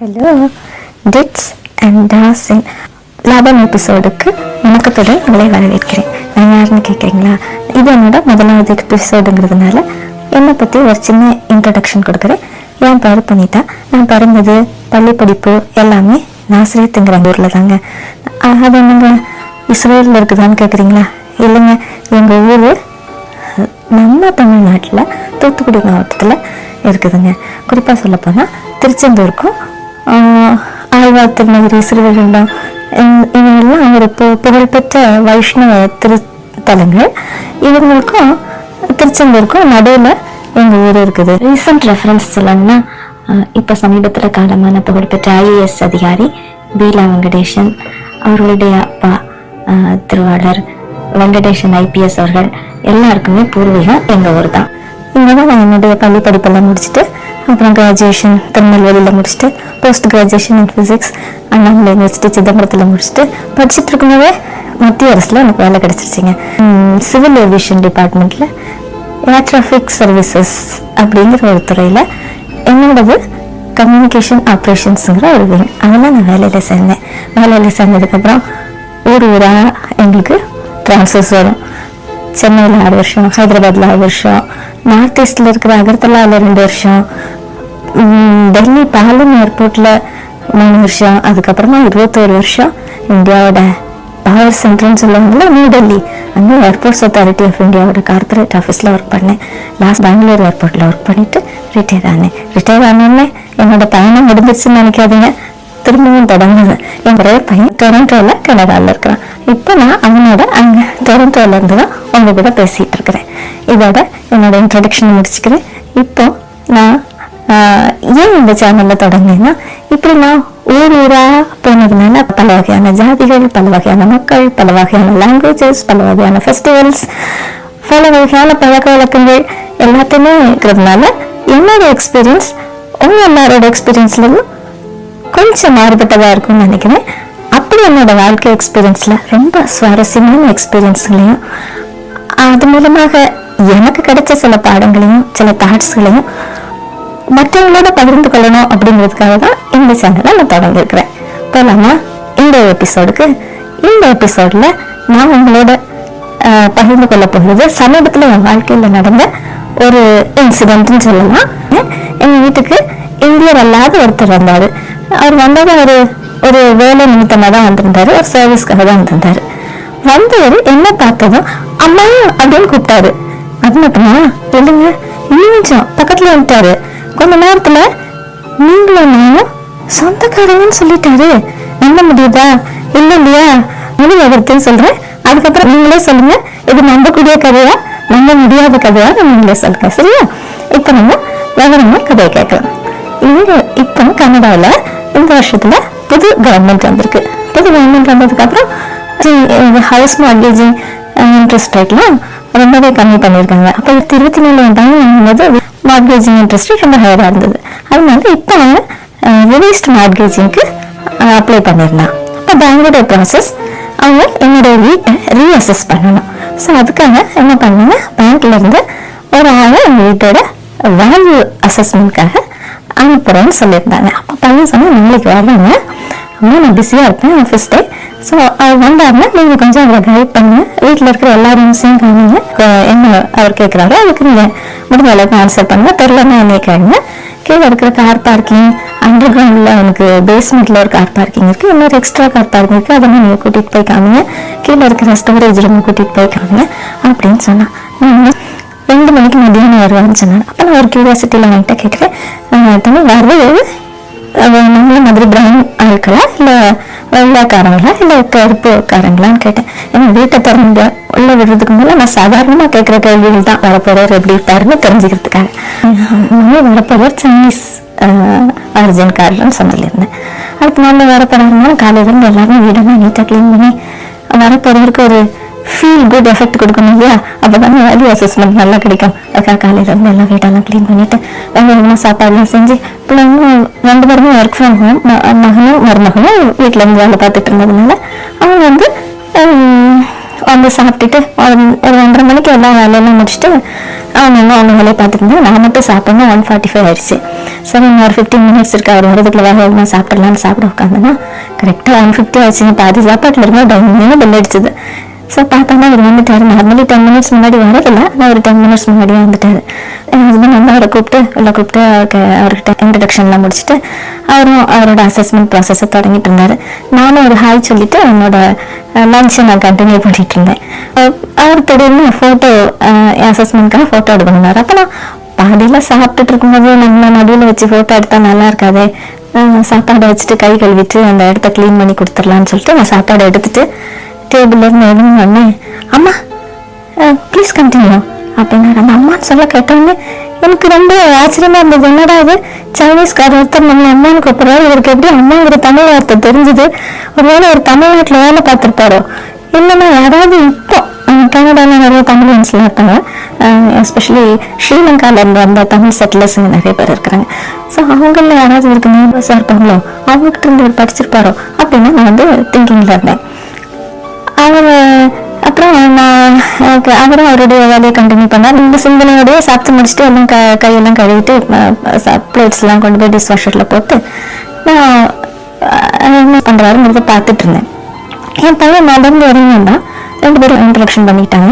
Hello dits and டாஸின் லாபம் எபிசோடுக்கு வணக்கத்துடன் உங்களை வரவேற்கிறேன். நான் யாருன்னு கேட்குறீங்களா? இது என்னோட முதலாவது எபிசோடுங்கிறதுனால என்னை பற்றி ஒரு சின்ன இன்ட்ரடக்ஷன் கொடுக்குறேன். என் பேர் புனிதா நான் பிறந்தது பள்ளி படிப்பு எல்லாமே நாசிரியத்துங்கிற ஊரில் தாங்க. அது என்னங்க இஸ்ரேலில் இருக்குதான்னு கேட்குறீங்களா? இல்லைங்க எங்கள் ஊர் நம்ம தமிழ்நாட்டில் தூத்துக்குடி மாவட்டத்தில் இருக்குதுங்க. குறிப்பாக சொல்லப்போனால் திருச்செந்தூருக்கும் ஆஹ், ஆழ்வார் சிறுவைகுண்டம் இந்த- இவங்கெல்லாம் ஒரு பு புகழ்பெற்ற வைஷ்ணவ திருத்தலங்கள். இவங்களுக்கும் திருச்செந்தூருக்கும் நடுவில் எங்கள் ஊர் இருக்குது. ரீசன்ட் ரெஃபரன்ஸ் சொல்லணும்னா இப்போ சமீபத்தில் காலமான புகழ்பெற்ற ஐஏஎஸ் அதிகாரி பீலா வெங்கடேஷன் அவர்களுடைய அப்பா திருவாளர் வெங்கடேஷன் ஐபிஎஸ் அவர்கள் எல்லாருக்குமே பூர்வீகம் எங்கள் ஊர் தான் இங்கே தான் நான் என்னுடைய பள்ளி படிப்பெல்லாம் முடிச்சுட்டு அப்புறம் கிராஜுவேஷன் திருநெல்வேலியில் முடிச்சுட்டு post graduation in physics Annamalai university சிதம்பரத்தில் முடிச்சுட்டு படிச்சுட்டு இருக்கும்போதே மத்திய அரசில் எனக்கு வேலை கிடச்சிருச்சிங்க. சிவில் ஏவியேஷன் டிபார்ட்மெண்ட்டில் ஏர் டிராஃபிக் சர்வீசஸ் அப்படிங்கிற ஒரு துறையில் என்னோடது கம்யூனிகேஷன் ஆப்ரேஷன்ஸுங்கிற ஒரு விங் அதெல்லாம் நான் வேலையில் சேர்ந்தேன். வேலையில் சேர்ந்ததுக்கப்புறம் ஊர் ஊராக எங்களுக்கு ட்ரான்ஸ்ஃபர்ஸ் வரும். சென்னையில் ஆறு வருஷம் ஹைதராபாத்தில் ஆறு வருஷம் நார்த் ஈஸ்டில் இருக்கிற அகர்த்தலாவில் ரெண்டு வருஷம் டெல்லி பாலம் ஏர்போர்ட்டில் மூணு வருஷம் அதுக்கப்புறமா இருபத்தோரு வருஷம் இந்தியாவோட பவர் சென்டர்னு சொல்லுவாங்கல்ல நியூ டெல்லி. அங்கே ஏர்போர்ட்ஸ் அத்தாரிட்டி ஆஃப் இந்தியாவோட கார்பரேட் ஆஃபீஸில் ஒர்க் பண்ணேன். லாஸ்ட் பெங்களூர் ஏர்போர்ட்டில் ஒர்க் பண்ணிட்டு ரிட்டையர் ஆனேன். ரிட்டையர் ஆனோடனே என்னோட பயணம் முடிஞ்சிருச்சுன்னு நினைக்காதீங்க. திரும்பவும் தொடங்குது. என் ஒரே பையன் டொரண்டோவில் கனடாவில் இருக்கிறான். இப்போ நான் அவனோட அங்கே டொரண்டோலேருந்து தான் உங்க கூட பேசிகிட்டு இருக்கிறேன். இதோட என்னோட இன்ட்ரடக்ஷன் முடிச்சுக்கிறேன். இப்போ நான் ஏன் இந்த சேனலில் தொடங்கினேன்னா இப்படி நான் ஊர் ஊராக போனதுனால பல வகையான ஜாதிகள் பல வகையான மக்கள் பல வகையான லாங்குவேஜஸ் பல வகையான ஃபெஸ்டிவல்ஸ் பல வகையான பழக்க வழக்கங்கள் எல்லாத்தையுமே இருக்கிறதுனால என்னோட எக்ஸ்பீரியன்ஸ் உங்க எல்லாரோட எக்ஸ்பீரியன்ஸ்லையும் கொஞ்சம் மாறுபட்டதாக இருக்கும்னு நினைக்கிறேன் அப்படி என்னோட வாழ்க்கை எக்ஸ்பீரியன்ஸில் ரொம்ப சுவாரஸ்யமான எக்ஸ்பீரியன்ஸ்களையும் அது மூலமாக எனக்கு கிடைச்ச சில பாடங்களையும் சில தாட்ஸ்களையும் மற்றவங்களோட பகிர்ந்து கொள்ளணும் அப்படிங்கிறதுக்காக தான் இந்த சேனலை நான் தொடங்கியிருக்கிறேன். போலாமா? இந்த எபிசோடுக்கு இந்த எபிசோடில் நான் உங்களோட பகிர்ந்து கொள்ள போகிறது சமீபத்தில் என் வாழ்க்கையில் நடந்த ஒரு இன்சிடென்ட்னு சொல்லலாம். எங்கள் வீட்டுக்கு இந்தியர் அல்லாத ஒருத்தர் வந்தார். அவர் வந்தது ஒரு ஒரு வேலை நிமித்தமாக தான் வந்திருந்தாரு. ஒரு சர்வீஸ்க்காக தான் வந்திருந்தார். வந்தவர் என்ன பார்த்ததும் அம்மா அப்படின்னு கூப்பிட்டாரு. அது மட்டுமா? இல்லைங்க இன்னும் பக்கத்தில் வந்துட்டாரு. கொஞ்ச நேரத்துல நீங்களும் நானும் சொந்தக்காரங்கன்னு சொல்லிட்டாரு. நம்ப முடியுதா? இல்ல இல்லையா? முடிவு சொல்றேன். அதுக்கப்புறம் நீங்களே சொல்லுங்க. இது நம்பக்கூடிய கதையா? நம்ப முடியாத கதையா? நீங்களே சொல்லுங்க சரியா? இப்ப நம்ம விவரமா கதையை கேட்கலாம். இவங்க இப்போ கனடாவில் இந்த வருஷத்துல புது கவர்மெண்ட் வந்திருக்கு. புது கவர்மெண்ட் வந்ததுக்கு அப்புறம் ஹவுஸ் மார்கேஜிங் இன்ட்ரெஸ்ட் ரேட்லாம் ரொம்பவே கம்மி பண்ணியிருக்காங்க. அப்போ இருபத்தி நாலு வந்தாங்க போது மார்கேஜிங் இன்ட்ரெஸ்ட் ரொம்ப ஹையராக இருந்தது. அதனால இப்போ அவங்க ரிலீஸ்ட் மார்கேஜிங்க்கு அப்ளை பண்ணியிருந்தான் அப்போ பேங்கோட ப்ராசஸ் அவங்க என்னோட வீட்டை ரீஅசஸ் பண்ணணும். ஸோ அதுக்காக என்ன பண்ணாங்க? பேங்க்லேருந்து ஒரு ஆளை எங்கள் வீட்டோட வேல்யூ அசஸ்மெண்ட்காக அனுப்புகிறேன்னு சொல்லியிருந்தாங்க. அப்போ பையன் சொன்னால் நாளைக்கு வர்றாங்க அம்மா நான் பிஸியாக இருப்பேன் ஆஃபீஸ் டே ஸோ அவர் வந்தாருன்னா நீங்கள் கொஞ்சம் அவரை கைட் பண்ணுங்க. வீட்டில் இருக்கிற எல்லா ரூம்ஸையும் காணுங்க என்ன அவர் கேட்குறாரோ அதுக்கு நீங்கள் முடிஞ்ச அளவுக்கு ஆன்சர் பண்ணுங்க. தெரிலன்னா என்னைய கேளுங்க. கீழே இருக்கிற கார் பார்க்கிங் அண்டர் கிரவுண்டில் அவனுக்கு பேஸ்மெண்ட்டில் ஒரு கார் பார்க்கிங் இருக்குது இன்னொரு எக்ஸ்ட்ரா கார் பார்க்கிங் இருக்குது அதெல்லாம் நீங்கள் கூட்டிகிட்டு போய் காமிங்க கீழே இருக்கிற ஸ்டோரேஜ் ரூம் கூட்டிகிட்டு போய் காமிங்க அப்படின்னு சொன்னான் ரெண்டு மணிக்கு மதியானம் வருவான்னு சொன்னாங்க அப்போ நான் ஒரு கியூரியாசிட்டியில் அவன்கிட்ட கேட்குறேன் தமிழ் வருவது நம்மள மாதிரி பிரவுன் ஆட்களா இல்லை வெள்ளைக்காரங்களா? இல்லை கருப்புக்காரங்களான்னு கேட்டேன். ஏன்னா வீட்டை திறந்து உள்ள விடுறதுக்கு முன்னால நான் சாதாரணமாக கேட்குற கேள்விகள் தான் வரப்போறவர் எப்படி இருப்பாருன்னு தெரிஞ்சுக்கிறதுக்காக. நம்ம வரப்போறவர் சைனீஸ் அர்ஜென்ட்காரர்னு சொல்லியிருந்தேன் அடுத்த நாள் வரப்போறாருன்னா காலையில இருந்து எல்லாருமே வீடெல்லாம் நீட்டாக க்ளீன் பண்ணி வரப்போறவருக்கு ஒரு ஃபீல் குட் எஃபெக்ட் கொடுக்கணும் இல்லையா? அப்போதானே வேல்யூ அசஸ்மெண்ட் நல்லா கிடைக்கும். அதுக்காக காலையில் இருந்து எல்லாம் வீட்டெல்லாம் க்ளீன் பண்ணிவிட்டு வெங்காயம்லாம் சாப்பாடுலாம் செஞ்சு பிள்ளைங்களும் ரெண்டு பேருமே ஒர்க் ஃப்ரம் ஹோம் மகனும் மருமகனும் வீட்டில் இருந்து வேலை பார்த்துட்டு இருந்ததுனால அவங்க வந்து வந்து சாப்பிட்டுட்டு ஒரு ஒரு ஒன்றரை மணிக்கு எல்லா வேலையெல்லாம் முடிச்சுட்டு அவங்க அவங்க வேலையை பார்த்துருந்தேன் நான் மட்டும் சாப்பிடணும் ஒன் ஃபார்ட்டி ஃபைவ் ஆயிடுச்சு. சரி இன்னும் ஒரு ஃபிஃப்டீன் மினிட்ஸ் இருக்கு. அவர் வரதுக்குள்ள வேலை வேகமாக சாப்பிடலாம்னு சாப்பிட உட்காந்தேன்னா கரெக்டாக ஒன் ஃபிஃப்டி ஆச்சுங்க பாதி சாப்பாட்டில் இருந்தால் டவுன் பில் அடிச்சது. ஸோ பார்த்தோன்னா அவர் வந்துட்டார். நார்மலி டென் மினிட்ஸ் முன்னாடி வரதில்லை. ஆனால் ஒரு டென் மினிட்ஸ் முன்னாடியே வந்துட்டார். என் ஹஸ்பண்ட் வந்து அவரை கூப்பிட்டு உள்ள கூப்பிட்டு அவருக்கு அவர்கிட்ட இன்ட்ரடக்ஷன்லாம் முடிச்சுட்டு அவரும் அவரோட அசஸ்மெண்ட் ப்ராசஸை தொடங்கிட்டு இருந்தார். நானும் ஒரு ஹாய் சொல்லிவிட்டு என்னோட லஞ்சை நான் கண்டினியூ பண்ணிட்டு இருந்தேன். அவர் திடீர்னு ஃபோட்டோ அசஸ்மெண்ட்காக ஃபோட்டோ எடுக்கணும்னாரு. அப்போ நான் பாதியில் சாப்பிட்டுட்டு இருக்கும்போது நம்ம நடுவில் வச்சு ஃபோட்டோ எடுத்தால் நல்லா இருக்காது. சாப்பாடை வச்சுட்டு கை கழுவிட்டு அந்த இடத்த க்ளீன் பண்ணி கொடுத்துடலான்னு சொல்லிட்டு நான் சாப்பாடை எடுத்துட்டு டேபிள்லேருந்து எழுந்து அம்மா ப்ளீஸ் கண்டினியூ அப்படின்னாரு அந்த அம்மான்னு சொல்ல கேட்டோடனே எனக்கு ரொம்ப ஆச்சரியமா இருந்தது. என்னடா இது? சைனீஸ்கார் ஒருத்தர் நம்ம அம்மான்னு கூப்பிடுறாரு. இவருக்கு எப்படி அம்மாங்கிற தமிழ் வார்த்தை தெரிஞ்சது? ஒருவேளை ஒரு தமிழ்நாட்டில் வேலை பார்த்துருப்பாரோ? இல்லைன்னா யாராவது இப்போ கனடாவில் நிறைய தமிழ் தமிழியன்ஸ்லாம் இருக்காங்க. எஸ்பெஷலி ஸ்ரீலங்காலேருந்து வந்த தமிழ் செட்டிலர்ஸ் நிறைய பேர் இருக்கிறாங்க. ஸோ அவங்களில் யாராவது இவருக்கு நேபர்ஸாக இருப்பாங்களோ அவங்ககிட்ட இருந்து இவர் படிச்சிருப்பாரோ அப்படின்னு நான் வந்து திங்கிங்கில் இருந்தேன். அவர் அப்புறம் நான் அவரும் அவருடைய வேலையை கண்டினியூ பண்ணார். இந்த சிந்தனையோடய சாப்பிட்டு முடிச்சுட்டு எல்லாம் க கையெல்லாம் கழுவிட்டு பிளேட்ஸ்லாம் கொண்டு போய் டிஷ் வாஷரில் போட்டு நான் என்ன பண்ணுறாருங்கிறத பார்த்துட்டு இருந்தேன். என் பையன் நடந்து இறங்கினா ரெண்டு பேரும் இன்ட்ரடக்ஷன் பண்ணிட்டாங்க.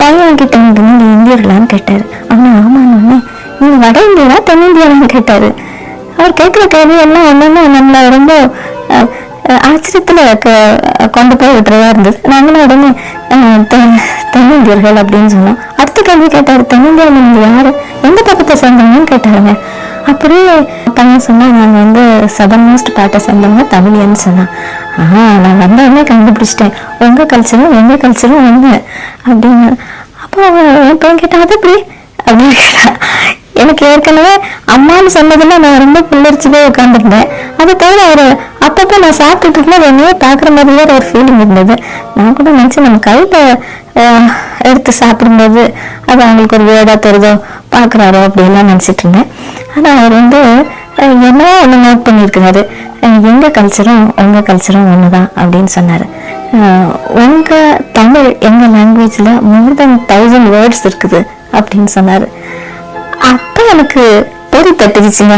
பையன் கிட்ட வந்து நீங்கள் இந்தியர்களான்னு அண்ணா ஆமாம் ஆமான்னு நீங்கள் வட இந்தியாவா தென்னிந்தியாவான்னு கேட்டார். அவர் கேட்குற கேள்வி எல்லாம் என்னென்ன நம்மளை ரொம்ப ஆச்சரியத்தில் க- கொண்டு போய் விட்டுறதா இருந்தது. நாங்களும் உடனே தென்னிந்தியர்கள் அப்படின்னு சொன்னோம். அடுத்த கேள்வி கேட்டார் தென்னிந்தியாவில் நீங்கள் யார்? எந்த பக்கத்தை சேர்ந்தவங்கன்னு கேட்டாருங்க. அப்படியே பையன் சொன்னால் நாங்கள் வந்து சதன் மோஸ்ட் பார்ட்டை சேர்ந்தவங்க தமிழியன்னு சொன்னான். ஆ நான் வந்த கண்டுபிடிச்சிட்டேன். உங்கள் கல்ச்சரும் எங்கள் கல்ச்சரும் ஒன்று அப்படின்னு. அப்போ அவன் என் பையன் கேட்டா அது எப்படி? அப்படின்னு எனக்கு ஏற்கனவே அம்மான்னு சொன்னதில் நான் ரொம்ப புல்லரிச்சு போய் உட்காந்துருந்தேன் அது தவிர ஒரு அப்பப்போ நான் சாப்பிட்டுட்டு இருக்கும்போது என்னையே பார்க்குற மாதிரி ஒரு ஃபீலிங் இருந்தது. நான் கூட நினச்சேன் நம்ம கையில் எடுத்து சாப்பிடும்போது அது அவங்களுக்கு ஒரு வேடாக தருதோ பார்க்குறாரோ அப்படின்லாம் நினச்சிட்டு இருந்தேன். ஆனால் அவர் வந்து என்னவோ ஒன்று நோட் பண்ணியிருக்கிறாரு. எங்கள் கல்ச்சரும் உங்கள் கல்ச்சரும் ஒன்று தான் அப்படின்னு சொன்னார். உங்கள் தமிழ் எங்கள் லாங்குவேஜில் மோர் தென் தௌசண்ட் வேர்ட்ஸ் இருக்குது அப்படின்னு சொன்னார். அப்போ எனக்கு பொறி தட்டுச்சுங்க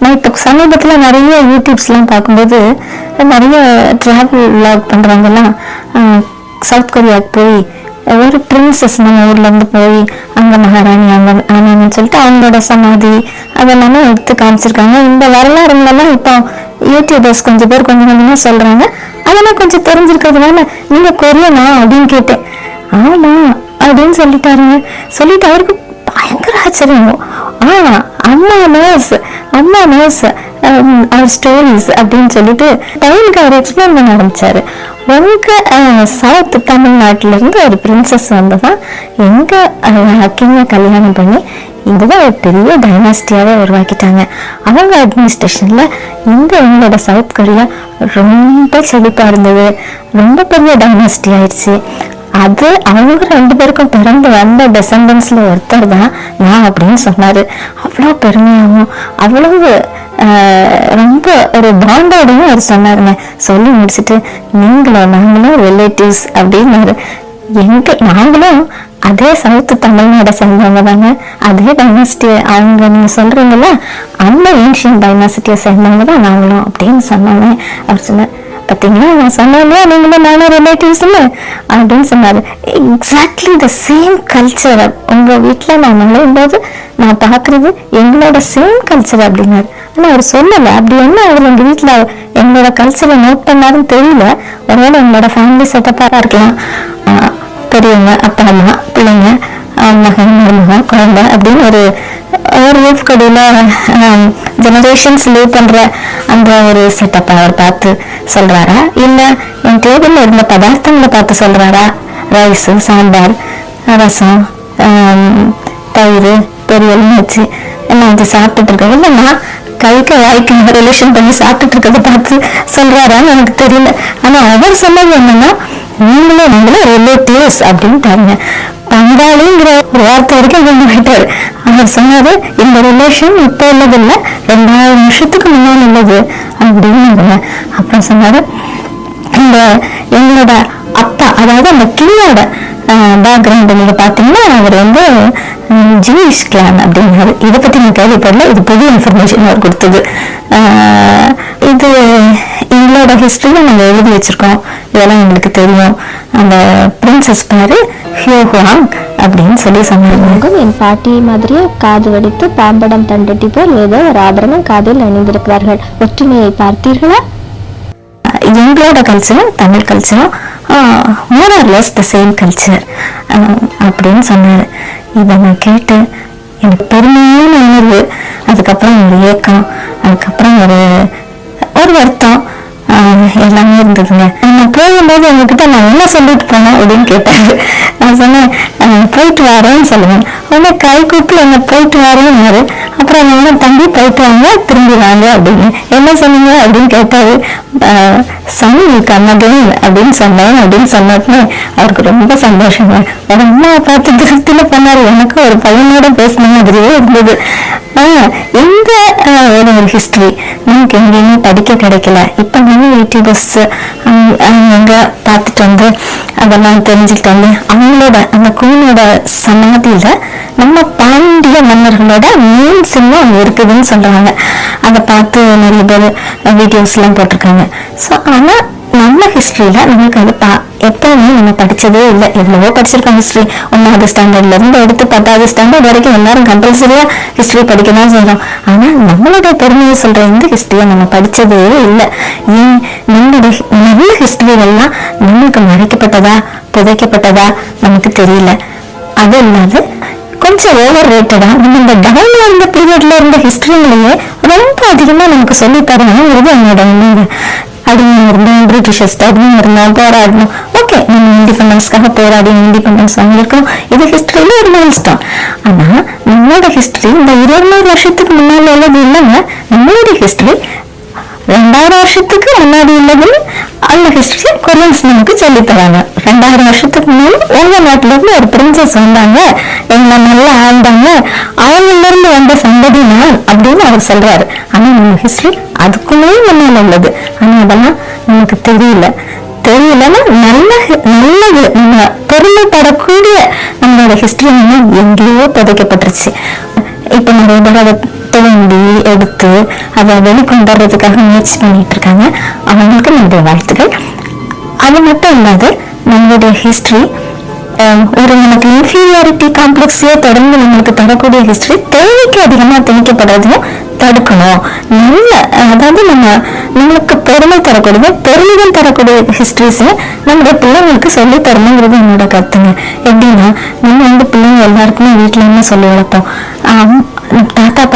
நான் இப்போ சமீபத்தில் நிறைய யூடியூப்ஸ்லாம் பார்க்கும்போது நிறைய ட்ராவல் விளாக் பண்ணுறவங்கலாம் சவுத் கொரியாவுக்கு போய் ஒரு பிரின்சஸ் நம்ம ஊர்ல இருந்து போய் அங்க மகாராணி அங்க ஆனாங்கன்னு சொல்லிட்டு அவங்களோட சமாதி அதெல்லாமே எடுத்து காமிச்சிருக்காங்க. இந்த வரலாறுங்களெல்லாம் இப்போ யூடியூபர்ஸ் கொஞ்சம் பேர் கொஞ்சம் கொஞ்சமா சொல்றாங்க. அதெல்லாம் கொஞ்சம் தெரிஞ்சிருக்கிறதுனால நீங்க கொரியனா அப்படின்னு கேட்டேன். ஆமா அப்படின்னு சொல்லிட்டாருங்க. சொல்லிட்டு அவருக்கு பயங்கர ஆச்சரியம் ஆ அம்மா நர்ஸ் அம்மா நர்ஸ் அவர் ஸ்டோரிஸ் அப்படின்னு சொல்லிட்டு டைமுக்கு அவர் எக்ஸ்பிளைன் பண்ண ஆரம்பிச்சாரு. உங்க சவுத் தமிழ்நாட்டிலேருந்து ஒரு பிரின்சஸ் வந்ததான் எங்க கிங்க கல்யாணம் பண்ணி? இதுதான் ஒரு பெரிய டைனாஸ்டியாகவே உருவாக்கிட்டாங்க. அவங்க அட்மினிஸ்ட்ரேஷனில் இந்த எங்களோட சவுத் கொரியா ரொம்ப செழிப்பாக இருந்தது. ரொம்ப பெரிய டைனாஸ்டி ஆயிடுச்சு. அது அவங்க ரெண்டு பேருக்கும் பிறந்து வந்த டெசண்டன்ஸ்ல ஒருத்தர் தான் நான் அப்படின்னு சொன்னார். அவ்வளோ பெருமையாகவும் அவ்வளவு ரொம்ப ஒரு பாண்டோடையும் அவர் சொன்னாருங்க. சொல்லி முடிச்சுட்டு நீங்களும் நாங்களும் ரிலேட்டிவ்ஸ் அப்படின்னாரு. எங்க நாங்களும் அதே சவுத்து தமிழ்நாடை சேர்ந்தவங்க தாங்க. அதே டைனாசிட்டி அவங்க நீங்க சொல்றீங்கல்ல அந்த ஏன்ஷியன் டைனாசிட்டியை சேர்ந்தவங்க தான் நாங்களும் அப்படின்னு சொன்னாங்க அவர் சொன்னார். பார்த்தீங்களா நான் சொன்னேன் நீங்களும் நானும் ரிலேட்டிவ்ஸ்னு அப்படின்னு சொன்னார். எக்ஸாக்ட்லி த சேம் கல்ச்சர் உங்க வீட்டில் நான் நுழையும் போது நான் பார்க்குறது எங்களோட சேம் கல்ச்சர் அப்படின்னாரு. ஆனால் அவர் சொல்லலை. அப்படி என்ன அவர் எங்கள் வீட்டில் எங்களோட கல்ச்சரை நோட் பண்ணாருன்னு தெரியல. ஒருவேளை எங்களோட ஃபேமிலி செட்டப்பாக இருக்கலாம். பெரியவங்க அப்பா அம்மா பிள்ளைங்க மகன் மருமகன் குழந்தை அப்படின்னு ஒரு ஒரு ரூஃப் கடையில் ஜெனரேஷன்ஸ் லீவ் பண்ணுற அந்த ஒரு செட்டப்பை அவர் பார்த்து சொல்கிறாரா இல்லை என் டேபிளில் இருந்த பதார்த்தங்களை பார்த்து சொல்கிறாரா ரைஸு சாம்பார் ரசம் தயிர் பொரியல்னு வச்சு எல்லாம் வந்து சாப்பிட்டுட்டு இருக்கேன் இல்ல கைக்கு வாய்க்கு ரிலேஷன் பண்ணி சாப்பிட்டுட்டு இருக்கிறத பார்த்து சொல்கிறாரான்னு எனக்கு தெரியல. ஆனால் அவர் சொன்னது என்னன்னா நீங்களும் நீங்களும் ரிலேட்டிவ்ஸ் அப்படின்ட்டாங்க. பங்காளிங்கிற ஒரு வார்த்தை வரைக்கும் கொண்டு போயிட்டாரு. அவர் சொன்னாரு இந்த ரிலேஷன் இப்போ உள்ளதில்லை ரெண்டாயிரம் வருஷத்துக்கு முன்னாடி உள்ளது அப்படின்னு அப்புறம் சொன்னாரு இந்த எங்களோட அப்பா அதாவது அந்த கிளியோட பேக்ரவுண்ட் நீங்க பாத்தீங்கன்னா அவர் வந்து ஜூயிஷ் கிளான் அப்படின்னாரு இதை பத்தி நான் கேள்விப்படல இது புது இன்ஃபர்மேஷன் அவர் கொடுத்தது. இது எங்களோட ஹிஸ்டரியும் நாங்கள் எழுதி வச்சிருக்கோம். இதெல்லாம் எங்களுக்கு தெரியும். அந்த பிரின்சஸ் பேரு ஹியோ ஹுவாங் அப்படின்னு சொல்லி சொன்னாங்க. என் பாட்டியை மாதிரியே காது வடித்து பாம்படம் தண்டட்டி போல் ஏதோ ஒரு ஆபரணம் காதில் அணிந்திருக்கிறார்கள். ஒற்றுமையை பார்த்தீர்களா? எங்களோட கல்ச்சரும் Tamil கல்ச்சரும் more or less the same culture அப்படின்னு சொன்னாரு. இதை நான் கேட்டு எனக்கு பெருமையான உணர்வு. அதுக்கப்புறம் ஒரு ஏக்கம். அதுக்கப்புறம் ஒரு ஒரு வருத்தம். எல்லாமே இருந்ததுங்க. நான் போகும்போது எங்ககிட்ட நான் என்ன சொல்லிட்டு போனேன் அப்படின்னு கேட்டாரு. நான் சொன்னேன் போயிட்டு வரேன்னு சொல்லுவேன் உடனே கை கூப்பிட்டு என்ன போயிட்டு வரேன்னு அப்புறம் நான் தம்பி போயிட்டு வாங்க திரும்பி வாங்க அப்படின்னு. என்ன சொன்னீங்க அப்படின்னு கேட்டாரு. சன் கண்ணகேன் அப்படின்னு சொன்னேன் அப்படின்னு சொன்னோடனே அவருக்கு ரொம்ப சந்தோஷமா ஒரு அம்மாவை பார்த்து திருப்தியில பண்ணாரு. எனக்கு ஒரு பையனோட பேசின மாதிரியே இருந்தது. இந்த ஒரு ஹிஸ்ட்ரி ஹிஸ்டரி நமக்கு எங்கேயுமே படிக்க கிடைக்கல. இப்ப நம்ம யூடியூபர்ஸ் அங்க பார்த்துட்டு வந்து அதெல்லாம் தெரிஞ்சுக்கிட்டு வந்து அவங்களோட அந்த கூனோட சமாதியில நம்ம பாண்டிய மன்னர்களோட மீன் சின்னம் அங்கே இருக்குதுன்னு சொல்கிறாங்க அதை பார்த்து நிறைய பேர் வீடியோஸ்லாம் போட்டிருக்காங்க. ஸோ ஆனால் நம்ம ஹிஸ்ட்ரியில் நமக்கு அது பா எப்பவுமே நம்ம படித்ததே இல்லை. எவ்வளவோ படிச்சிருக்கோம் ஹிஸ்ட்ரி ஒன்றாவது ஸ்டாண்டர்ட்லேருந்து எடுத்து பத்தாவது ஸ்டாண்டர்ட் வரைக்கும் எல்லாரும் கம்பல்சரியாக ஹிஸ்ட்ரி படிக்க தான் செய்கிறோம் ஆனால் நம்மளுடைய பெருமையை சொல்கிற இந்த ஹிஸ்டரியை நம்ம படித்ததே இல்லை. ஏன்? நம்மளோட நல்ல ஹிஸ்டரிகள்லாம் நம்மளுக்கு மறைக்கப்பட்டதா புதைக்கப்பட்டதா நமக்கு தெரியல. அது இல்லாது கொஞ்சம் ஓவர் ரேட்டடா நம்ம இந்த டவுன்ல இருந்த பீரியட்ல இருந்த ஹிஸ்டரிங்களையே ரொம்ப அதிகமா நமக்கு சொல்லி தரணுங்கிறது என்னோட எண்ணங்க இருந்தோம் பிரிட்டிஷர்ஸ் அடிமை இருந்தோம் போராடணும் ஓகே நம்ம இண்டிபெண்டன்ஸ்க்காக போராடி இண்டிபெண்டன்ஸ் வாங்கியிருக்கோம் இது ஹிஸ்டரியில ஒரு மைல்ஸ்டோன் ஆனா நம்மளோட ஹிஸ்டரி இந்த இருநூறு வருஷத்துக்கு முன்னால உள்ளது இல்லைங்க. நம்மளோட ஹிஸ்டரி ரெண்டாயிரம் வருஷத்துக்கு முன்னாடி உள்ளதுன்னு அந்த ஹிஸ்டரி கொரியன்ஸ் நமக்கு சொல்லி தராங்க ரெண்டாயிரம் வருஷத்துக்கு முன்னாடி உங்க நாட்டுல இருந்து ஒரு பிரின்சஸ் வந்தாங்க எங்களை நல்லா ஆழ்ந்தாங்க அவங்கள்ல இருந்து வந்த சந்ததி நான் அப்படின்னு அவர் சொல்றாரு ஆனா நம்ம ஹிஸ்டரி அதுக்குமே முன்னால உள்ளது ஆனா அதெல்லாம் நமக்கு தெரியல தெரியலன்னா நல்ல நல்லது நம்ம பெருமைப்படக்கூடிய நம்மளோட ஹிஸ்டரி வந்து எங்கேயோ புதைக்கப்பட்டுருச்சு இப்ப நிறைய பேர் அதை வேண்டி எடுத்து அதை வெளிக்கொண்டுறதுக்காக முயற்சி பண்ணிட்டு இருக்காங்க. அவங்களுக்கு நம்முடைய வாழ்த்துக்கள். அது மட்டும் இல்லாது நம்மளுடைய ஹிஸ்டரி ஒரு நமக்கு இன்ஃபீரியாரிட்டி காம்ப்ளெக்ஸே தொடர்ந்து நம்மளுக்கு தரக்கூடிய ஹிஸ்டரி தேவைக்கு அதிகமாக திணிக்கப்படுறதையும் தடுக்கணும். நல்ல அதாவது நம்ம நம்மளுக்கு பெருமை தரக்கூடிய பெருமிதம் தரக்கூடிய ஹிஸ்ட்ரிஸை நம்மளுடைய பிள்ளைங்களுக்கு சொல்லி தரணுங்கிறது என்னோட கருத்துங்க. எப்படின்னா நம்ம வந்து பிள்ளைங்க எல்லாருக்குமே வீட்டிலேருந்து என்ன சொல்லி வளர்ப்போம்.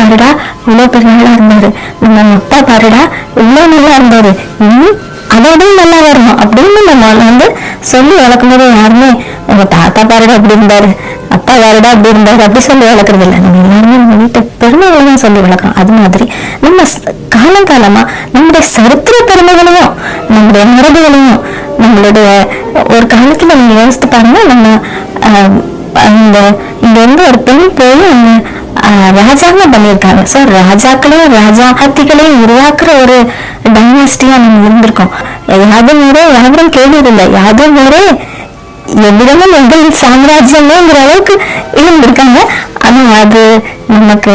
பாருடா இவ்வளவு பெரிய ஆளா இருந்தாரு. நம்ம அப்பா பாருடா இவ்வளவு நல்லா இருந்தாரு. இன்னும் அதோட நல்லா வரணும். அப்படின்னு நம்ம வந்து சொல்லி வளர்க்கும் போது யாருமே உங்க தாத்தா பாருடா அப்படி இருந்தாரு. அப்பா பாருடா அப்படி இருந்தாரு. அப்படி சொல்லி வளர்க்கறது இல்லை. நம்ம எல்லாருமே நம்ம வீட்டு பெருமைகளை தான் சொல்லி வளர்க்கறோம். அது மாதிரி நம்ம காலங்காலமா நம்முடைய சரித்திர பெருமைகளையும் நம்முடைய மரபுகளையும் நம்மளுடைய ஒரு காலத்துல நீங்க யோசித்து பாருங்க நம்ம இந்த அந்த இங்க இருந்து ஒரு பெண் போய் ராஜாங்க பண்ணியிருக்காங்க. ஸோ ராஜாக்களையும் ராஜாத்திகளையும் உருவாக்குற ஒரு டைனாஸ்டியா நம்ம இருந்திருக்கோம். யாதும் முறை யாரும் கேள்விதில்லை யாதும் முறை எவ்விடமும் எங்கள் சாம்ராஜ்யமேங்கிற அளவுக்கு இருந்திருக்காங்க. ஆனால் அது நமக்கு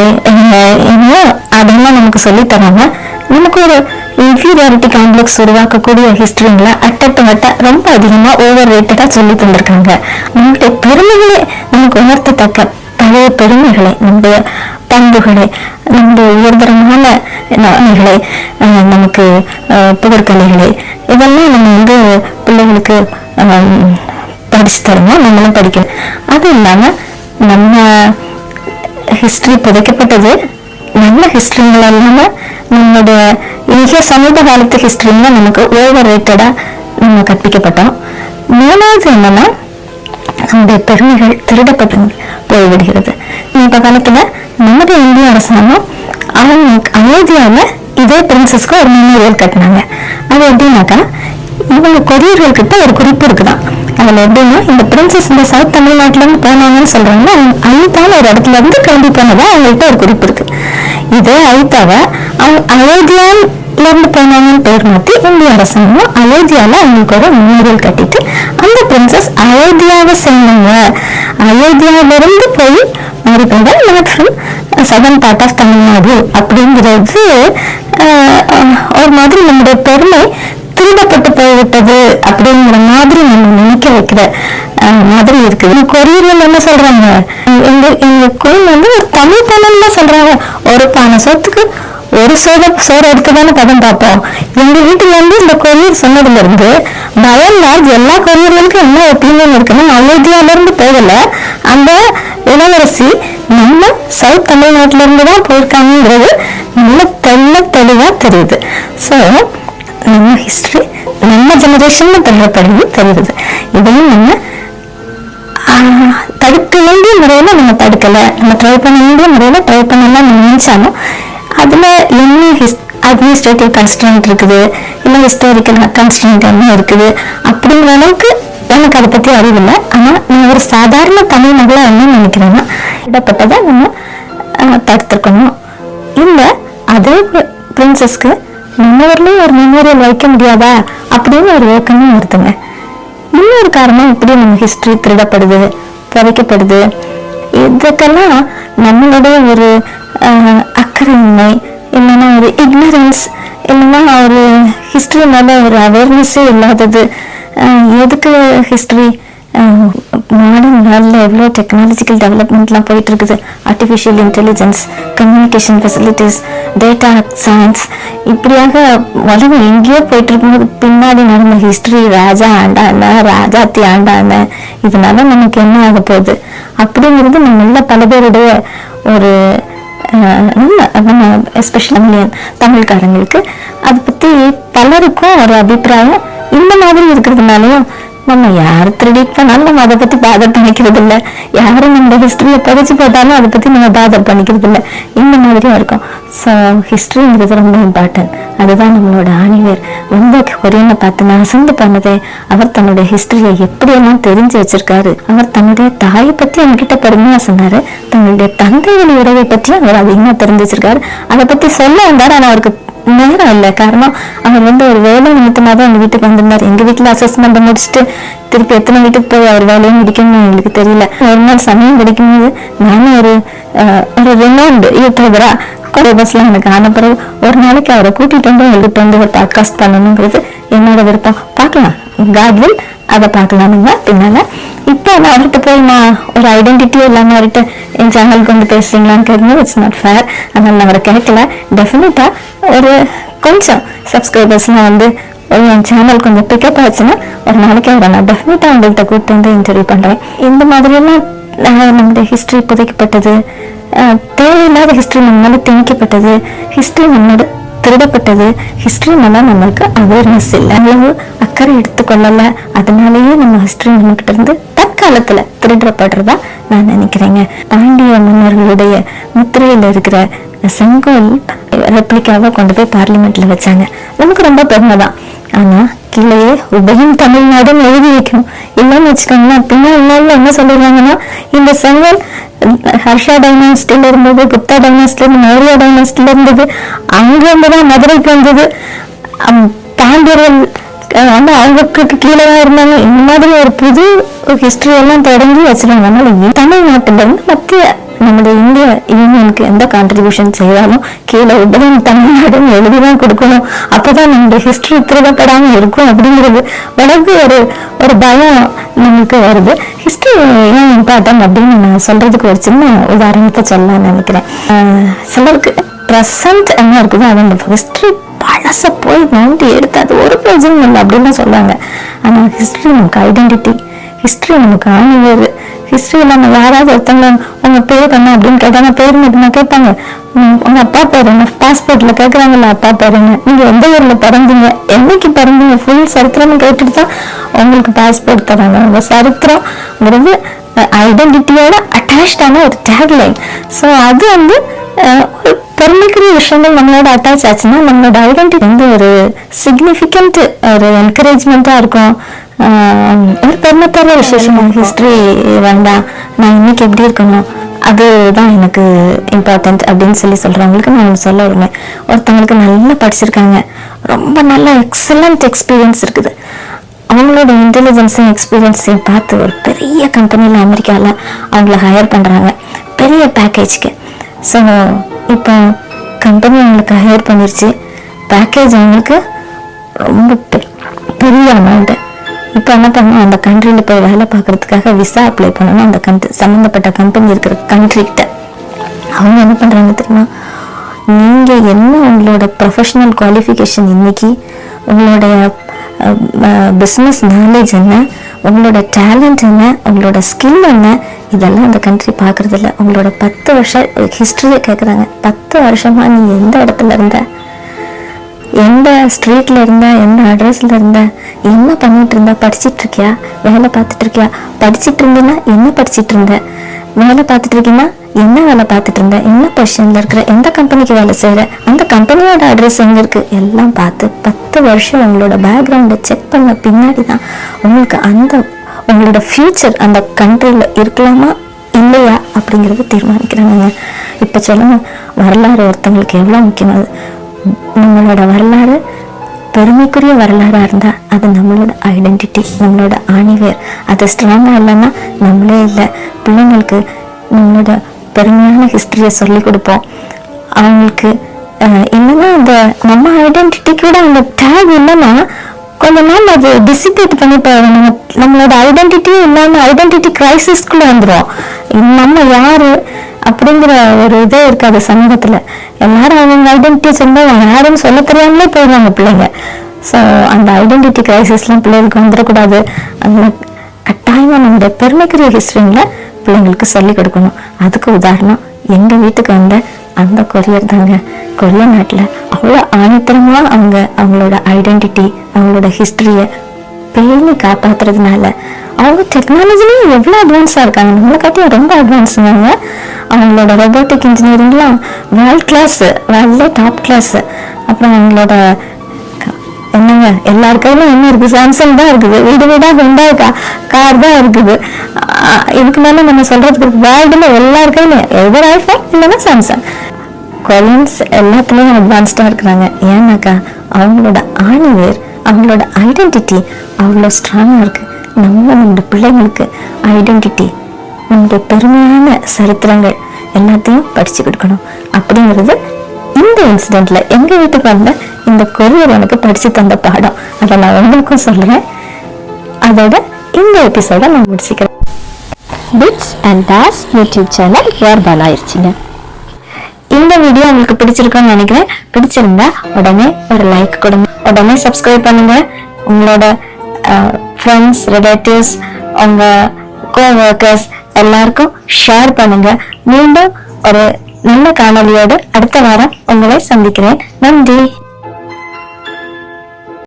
என்ன அதெல்லாம் நமக்கு சொல்லி தராம நமக்கு ஒரு இன்ஃபீரியாரிட்டி காம்ப்ளெக்ஸ் உருவாக்கக்கூடிய ஹிஸ்டரிங்கள அட்டட்டு வட்ட ரொம்ப அதிகமாக ஓவர் ரேட்டடாக சொல்லி தந்திருக்காங்க நம்மளுடைய பெருமைகளே நமக்கு உணர்த்தத்தக்க பழைய பெருமைகளை நம்முடைய பண்புகளை நம்முடைய உயர்தரமான நன்மைகளை நமக்கு புகற்கலைகளை இதெல்லாம் நம்ம வந்து பிள்ளைகளுக்கு படிச்சு தரணும் நம்மளும் படிக்கணும். அது இல்லாமல் நம்ம ஹிஸ்டரி புதைக்கப்பட்டது நல்ல ஹிஸ்டரிகள் இல்லாமல் நம்மளுடைய இன்றைய சமீப காலத்து ஹிஸ்டரிங்க நமக்கு ஓவர் ரேட்டடாக நம்ம கற்பிக்கப்பட்டோம். மூணாவது என்னன்னா நம்முடைய பெருமைகள் திருடப்பட்டு போய்விடுகிறது. இந்த காலத்துல நம்முடைய இந்திய அரசாங்கம் அவங்க அயோத்தியாவில் இதே பிரின்சஸ்க்கு ஒரு மெமோரியல் கட்டினாங்க. அது எப்படின்னாக்கா இவங்க கொரியர்கள் கிட்ட ஒரு குறிப்பு இருக்குதான். அதில் எப்படின்னா இந்த பிரின்சஸ் இந்த சவுத் தமிழ்நாட்டிலேருந்து போனாங்கன்னு சொல்கிறாங்க அழுத்தான ஒரு இடத்துல இருந்து கிளம்பி போனதா அவங்கள்ட்ட ஒரு குறிப்பு இருக்கு. இதே அழுத்தாவை அவங்க அயோத்தியாவிலேருந்து போனாங்கன்னு பேர் மாற்றி இந்திய அரசாங்கம் அயோத்தியாவில் அவங்களுக்கு ஒரு மெமோரியல் கட்டிட்டு பிரின்சஸ் அயோத்தியாவை சேர்ந்தவங்க அயோத்தியாவிலிருந்து போய் மாறிக்கொண்ட not from southern part of Tamil Nadu அப்படிங்கிறது ஒரு மாதிரி நம்முடைய பெருமை திருடப்பட்டு போய்விட்டது அப்படிங்கிற மாதிரி நம்ம நினைக்க வைக்கிற மாதிரி இருக்குது கொரியர்ல என்ன சொல்றாங்க? எங்க எங்க குழந்தை வந்து ஒரு தமிழ் பணம்னு சொல்றாங்க. ஒரு பானை சொத்துக்கு ஒரு சோகம் சோறு எடுத்து தானே பதம் பார்ப்போம். எங்க வீட்டுல இருந்து இந்த கொரியர் சொன்னதுல இருந்து பயம்னா எல்லா கொரியர்களுக்கும் என்ன ஒப்பீனியன் இருக்குன்னு அயோத்தியால இருந்து போகல. அந்த இளவரசி நம்ம சவுத் தமிழ்நாட்டுல இருந்து தான் போயிருக்காங்கிறது நல்ல தெல்ல தெளிவா தெரியுது. ஸோ நம்ம ஹிஸ்டரி நம்ம ஜெனரேஷன் தள்ளப்படுது தெரியுது. இதையும் நம்ம ஆஹ், தடுக்க வேண்டிய முறையில நம்ம தடுக்கலை. நம்ம ட்ரை பண்ண வேண்டிய முறையில ட்ரை பண்ணலாம் நம்ம நினைச்சாலும் அதில் என்ன ஹிஸ் அட்மினிஸ்ட்ரேட்டிவ் கன்ஸ்டன்ட் இருக்குது? இல்லை ஹிஸ்டாரிக்கல் கன்ஸ்டன்ட் என்ன இருக்குது? அப்படிங்கிற அளவுக்கு எனக்கு அதை பற்றி அறிவில்லை ஆனால் நான் ஒரு சாதாரண தமிழ் மகளாக என்ன நினைக்கிறேன்னா இடப்பட்டதை நம்ம தடுத்துருக்கணும். இல்லை அதே பிரின்சஸ்க்கு நம்ம ஒரு மெமோரியல் வைக்க முடியாதா? அப்படின்னு ஒரு ஏக்கமும் வருதுங்க. இன்னொரு காரணம் இப்படி நம்ம ஹிஸ்ட்ரி திருடப்படுது புதைக்கப்படுது இதுக்கெல்லாம் நம்மளுடைய ஒரு அக்கறையின்மை இல்லைன்னா ஒரு இக்னரன்ஸ் இல்லைன்னா ஒரு ஹிஸ்ட்ரி மேலே ஒரு அவேர்னஸே இல்லாதது எதுக்கு ஹிஸ்ட்ரி மாடர்ன் வேர்ல்டில் எவ்வளோ டெக்னாலஜிக்கல் டெவலப்மெண்ட்லாம் போயிட்டு இருக்குது artificial intelligence communication facilities data science இப்படியாக உலகம் எங்கேயோ போயிட்டு இருக்கும்போது பின்னாடி நடந்த ஹிஸ்டரி ராஜா ஆண்டான ராஜாத்தி ஆண்டான இதனால நமக்கு என்ன ஆக போகுது? அப்படிங்கிறது நம்மள பல பேருடைய ஒரு நம்ம நம்ம எஸ்பெஷலி தமிழ்காரங்களுக்கு அதை பற்றி பலருக்கும் ஒரு அபிப்பிராயம். இந்த மாதிரி இருக்கிறதுனாலையும் நம்ம யார் திருடிட்டு பண்ணாலும் நம்ம அதை பத்தி பாதர் பண்ணிக்கிறது இல்ல யாரும் நம்ம ஹிஸ்டரியில புதைச்சு போட்டாலும் அதை பத்தி நம்ம பாதர் பண்ணிக்கிறது இல்ல இந்த மாதிரியும் இருக்கும். ஸோ ஹிஸ்டரிங்கிறது ரொம்ப இம்பார்ட்டன்ட் அதுதான் நம்மளோட ஆணிவேர். ரொம்ப கொரியனை பார்த்து நான் அசந்து பண்ணதே அவர் தன்னுடைய ஹிஸ்டரியை எப்படியெல்லாம் தெரிஞ்சு வச்சிருக்காரு அவர் தன்னுடைய தாயை பத்தி என்கிட்ட பெருமையா சொன்னாரு தன்னுடைய தந்தையின் உறவை பற்றி அவர் அதிகமா தெரிஞ்சு வச்சிருக்காரு. அதை பத்தி சொல்ல வந்தாரு ஆனா அவருக்கு நேரம் இல்லை. காரணம் அவர் வந்து ஒரு வேலை நிமித்தமாக தான் எங்கள் வீட்டுக்கு வந்திருந்தார். எங்கள் வீட்டில் அசஸ்மெண்ட் முடிச்சுட்டு திருப்பி எத்தனை வீட்டுக்கு போய் அவர் வேலையை முடிக்கணும்னு எங்களுக்கு தெரியல. ஒரு நாள் சமயம் கிடைக்கும்போது நானும் ஒரு ஒரு ஒரு யூடியூபராக யூடியூபரா பஸ்ல எனக்கு ஆன பிறகு ஒரு நாளைக்கு அவரை கூட்டிகிட்டு வந்து எங்களுக்கு வந்து ஒரு பாட்காஸ்ட் பண்ணணுங்கிறது என்னோட விருப்பம். பார்க்கலாம். காட்வில் அதை பார்க்கலாமுங்க பின்னால. இப்போ நான் அவர்கிட்ட போய் நான் ஒரு ஐடென்டிட்டியே இல்லாமல் அவர்கிட்ட என் சேனலுக்கு வந்து பேசுறீங்களான்னு கேட்கும்போது இட்ஸ் நாட் ஃபேர் அதனால் நான் அவரை கேட்கல. டெஃபினட்டா ஒரு கொஞ்சம் சப்ஸ்கிரைபர்ஸ்லாம் வந்து ஒரு என் சேனல் கொஞ்சம் பிக்கப் ஆச்சுன்னா ஒரு நாளைக்கு அவரை நான் டெஃபினட்டா உங்கள்கிட்ட கூப்பிட்டு வந்து இன்டர்வியூ பண்றேன். இந்த மாதிரியெல்லாம் அஹ், நம்முடைய ஹிஸ்டரி புதைக்கப்பட்டது தேவையில்லாத ஹிஸ்டரி நம்மளால திணிக்கப்பட்டது ஹிஸ்டரி நம்மளோட திருடப்பட்டது. ஹிஸ்டரி மேல நம்மளுக்கு அவேர்னஸ் இல்லை. அளவு அக்கறை எடுத்துக்கொள்ளலை. அதனாலேயே நம்ம ஹிஸ்டரி நம்மகிட்ட இருந்து தற்காலத்தில் திருடப்படுறதா நான் நினைக்கிறேங்க. பாண்டிய மன்னர்களுடைய முத்திரையில் இருக்கிற செங்கோல் ரெப்ளிக்காவை கொண்டு போய் பார்லிமெண்ட்ல வச்சாங்க. நமக்கு ரொம்ப பெருமை தான் ஆனால் கீழே உபயம் தமிழ்நாடுன்னு எழுதி வைக்கணும். இல்லைன்னு வச்சுக்கோங்களேன் பின்னாடி நாள்ல என்ன சொல்லிடுறாங்கன்னா இந்த செங்கல் ஹர்ஷா டைனாஸ்டில இருந்தது குப்தா டைனாஸ்டில இருந்து மௌரிய டைனாஸ்டில இருந்தது அங்க தான் மதுரைக்கு வந்தது. அம், பாண்டியர்கள் வந்து அவங்களுக்கு கீழே தான் இருந்தாங்க. இந்த மாதிரி ஒரு புது ஹிஸ்டரி எல்லாம் தொடங்கி வச்சிருந்தாங்க. அதனால தமிழ்நாட்டில் தமிழ்நாட்டுல இருந்து மத்திய நம்முடைய இந்திய யூனியனுக்கு எந்த கான்ட்ரிபியூஷன் செய்தாலும் கீழே உடனே தமிழ்நாடுன்னு எழுதிதான் கொடுக்கணும். அப்பதான் நம்முடைய ஹிஸ்டரி திருடப்படாம இருக்கும் அப்படிங்கிறது வளர்ந்து ஒரு ஒரு பயம் நமக்கு வருது. ஹிஸ்டரி ஏன் இம்பார்ட்டன் அப்படின்னு நான் சொல்றதுக்கு ஒரு சின்ன உதாரணத்தை சொல்லலாம்னு நினைக்கிறேன். சிலருக்கு ப்ரெசன்ட் என்ன இருக்குதோ அது அந்த ஹிஸ்ட்ரி பழச போய் நோண்டி எடுத்து அது ஒரு பிரயோஜனம் இல்லை அப்படின்னு சொல்றாங்க. ஆனால் ஹிஸ்ட்ரி நமக்கு ஐடென்டிட்டி ஹிஸ்ட்ரி நமக்கு ஆணிவேறு. ஹிஸ்ட்ரியில் நம்ம யாராவது ஒருத்தவங்க உங்கள் பேர் என்ன அப்படின்னு கேட்டாங்க பேர் மட்டுமா கேட்பாங்க. உம், அப்பா பேர் என்ன? பாஸ்போர்ட்டில் கேட்குறாங்கல்ல அப்பா பேர் என்ன? நீங்கள் எந்த ஊரில் பிறந்தீங்க? என்னைக்கு பிறந்தீங்க? ஃபுல் சரித்திரம்னு கேட்டுட்டு தான் உங்களுக்கு பாஸ்போர்ட் தராங்க. உங்கள் சரித்திரம்ங்கிறது ஐடென்டிட்டியோட அட்டாச்சான ஒரு டேக்லைன் ஸோ அது வந்து ஒரு பெருமைக்குரிய விஷயங்கள் நம்மளோட அட்டாச் ஆச்சுன்னா நம்மளோட ஐடென்டிட்டி வந்து ஒரு சிக்னிஃபிகண்ட் ஒரு என்கரேஜ்மெண்ட்டாக இருக்கும். ஒரு பெருமைத்தர விசேஷம் ஹிஸ்ட்ரி வேண்டாம். நான் இன்னைக்கு எப்படி இருக்கணும்? அதுதான் எனக்கு இம்பார்ட்டன்ட் அப்படின்னு சொல்லி சொல்கிறவங்களுக்கு நான் சொல்ல வருவேன் ஒருத்தவங்களுக்கு நல்லா படிச்சிருக்காங்க. ரொம்ப நல்ல எக்ஸலண்ட் எக்ஸ்பீரியன்ஸ் இருக்குது. அவங்களோட அவங்களோட இன்டெலிஜென்ஸையும் எக்ஸ்பீரியன்ஸையும் பார்த்து ஒரு பெரிய கம்பெனியில் அமெரிக்காவில் அவங்கள ஹையர் பண்ணுறாங்க பெரிய பேக்கேஜ்க்கு ஸோ இப்போ கம்பெனி அவங்களுக்கு ஹையர் பண்ணிருச்சு. பேக்கேஜ் அவங்களுக்கு ரொம்ப பெ- பெரிய அமௌண்ட்டு இப்போ என்ன பண்ணணும்? அந்த கண்ட்ரியில் போய் வேலை பார்க்குறதுக்காக விசா அப்ளை பண்ணணும். அந்த கண்ட்ரி சம்மந்தப்பட்ட கம்பெனி இருக்கிற கண்ட்ரிக்கிட்ட அவங்க என்ன பண்ணுறாங்க தெரியுமா? நீங்கள் என்ன உங்களோட ப்ரொஃபஷ்னல் குவாலிஃபிகேஷன் இன்னைக்கு? உங்களுடைய பிஸ்னஸ் நாலேஜ் என்ன? உங்களோட டேலண்ட் என்ன உங்களோட ஸ்கில் என்ன இதெல்லாம் அந்த கண்ட்ரி பார்க்கறது உங்களோட பத்து வருஷம் ஹிஸ்ட்ரியை கேட்குறாங்க பத்து வருஷமா நீ எந்த இடத்துல இருந்த? எந்த ஸ்ட்ரீட்ல இருந்த? எந்த அட்ரஸ்ல இருந்த? என்ன பண்ணிட்டு இருந்த? படிச்சிட்டு இருக்கியா? வேலை பார்த்துட்டு இருக்கியா? படிச்சிட்டு இருந்தேன்னா என்ன படிச்சிட்டு இருந்த? வேலை பார்த்துட்டு இருக்கீங்கன்னா என்ன வேலை பார்த்துட்டு இருந்த என்ன பொசிஷனில் இருக்கிற எந்த கம்பெனிக்கு வேலை செய்கிற அந்த கம்பெனியோட அட்ரஸ் எங்கே இருக்குது எல்லாம் பார்த்து பத்து வருஷம் உங்களோட பேக்ரவுண்டை செக் பண்ண பின்னாடி தான் உங்களுக்கு அந்த உங்களோட ஃப்யூச்சர் அந்த கண்ட்ரியில் இருக்கலாமா? இல்லையா? அப்படிங்கிறத தீர்மானிக்கிறாங்க இப்போ சொல்லுங்க வரலாறு ஒருத்தவங்களுக்கு எவ்வளோ முக்கியமானது? நம்மளோட வரலாறு பெருமைக்குரிய வரலாறா இருந்தால் அது நம்மளோட ஐடென்டிட்டி நம்மளோட ஆணிவேர். அது ஸ்ட்ராங்காக இல்லைன்னா நம்மளே இல்லை. பிள்ளைங்களுக்கு நம்மளோட பெருமையான ஹிஸ்ட்ரியை சொல்லி கொடுப்போம். அவங்களுக்கு அஹ், என்னன்னா அந்த நம்ம ஐடென்டிட்டி கூட அந்த டேக் இல்லைன்னா கொஞ்ச நாள் அது டிசிபேட் பண்ணி போயிடும். நம்ம நம்மளோட ஐடென்டிட்டியும் இல்லாமல் ஐடென்டிட்டி கிரைசிஸ்குள்ளே வந்துரும். நம்ம யார்? அப்படிங்கிற ஒரு இதே இருக்காது சமூகத்துல. எல்லாரும் அவங்க ஐடென்டிட்டி சொன்னா யாரும் சொல்ல தெரியாமலே போயிடுவாங்க பிள்ளைங்க. ஸோ அந்த ஐடென்டிட்டி கிரைசிஸ்லாம் பிள்ளைகளுக்கு வந்துடக்கூடாது. அந்த கட்டாயமா நம்முடைய பெருமைக்குரிய ஹிஸ்டரிங்களை பிள்ளைங்களுக்கு சொல்லி கொடுக்கணும். அதுக்கு உதாரணம் எங்கள் வீட்டுக்கு வந்த அந்த கொரியர் தாங்க. கொரிய நாட்டில் அவ்வளோ ஆணித்தரமாக அவங்க அவங்களோட ஐடென்டிட்டி அவங்களோட ஹிஸ்ட்ரியை பேணி காப்பாத்துறதுனால அவங்க டெக்னாலஜிலையும் எவ்வளோ அட்வான்ஸாக இருக்காங்க. நம்மளை காட்டியும் ரொம்ப அட்வான்ஸுங்க அவங்களோட ரொபோட்டிக் இன்ஜினியரிங்லாம் வேர்ல்ட் கிளாஸு வேர்ல்டே டாப் கிளாஸு அப்புறம் அவங்களோட என்னங்க எல்லார் கையிலும் என்ன இருக்குது சாம்சங் தான் இருக்குது. வீடு வீடாக ஹுண்டா கார் தான் இருக்குது. இதுக்கு மேலே நம்ம சொல்கிறதுக்கு வேர்ல்டில் எல்லார் கையிலும் எவர் ஐஃபோன் இல்லைன்னா சாம்சங் கொலின்ஸ் எல்லாத்துலேயும் அட்வான்ஸ்டாக இருக்கிறாங்க. ஏன்னாக்கா அவங்களோட ஆணிவேர் அவங்களோட ஐடென்டிட்டி அவ்வளோ ஸ்ட்ராங்கா இருக்கு. நம்ம நம்மளோட பிள்ளைங்களுக்கு ஐடென்டிட்டி நம்மளுடைய பெருமையான சரித்திரங்கள் எல்லாத்தையும் படிச்சு கொடுக்கணும். அப்படிங்கிறது இந்த இன்சிடென்ட்ல எங்க வீட்டுக்கு வந்த இந்த கொரியர் எனக்கு படிச்சு தந்த பாடம். அதை நான் உங்களுக்கும் சொல்கிறேன் அதோட இந்த எபிசோட நான் முடிச்சுக்கிறேன். Bits and toss YouTube channel ஏர்பால் ஆயிடுச்சுங்க இந்த வீடியோ உங்களுக்கு பிடிச்சிருக்கும்னு நினைக்கிறேன். பிடிச்சிருந்தா உடனே ஒரு லைக் கொடுங்க. உடனே சப்ஸ்கிரைப் பண்ணுங்க. உங்களோட ஃப்ரெண்ட்ஸ் ரிலேட்டிவ்ஸ் உங்க கோ ஒர்க்கர்ஸ் எல்லாருக்கும் ஷேர் பண்ணுங்க. மீண்டும் ஒரு நல்ல காணொளியோடு அடுத்த வாரம் உங்களை சந்திக்கிறேன். நன்றி.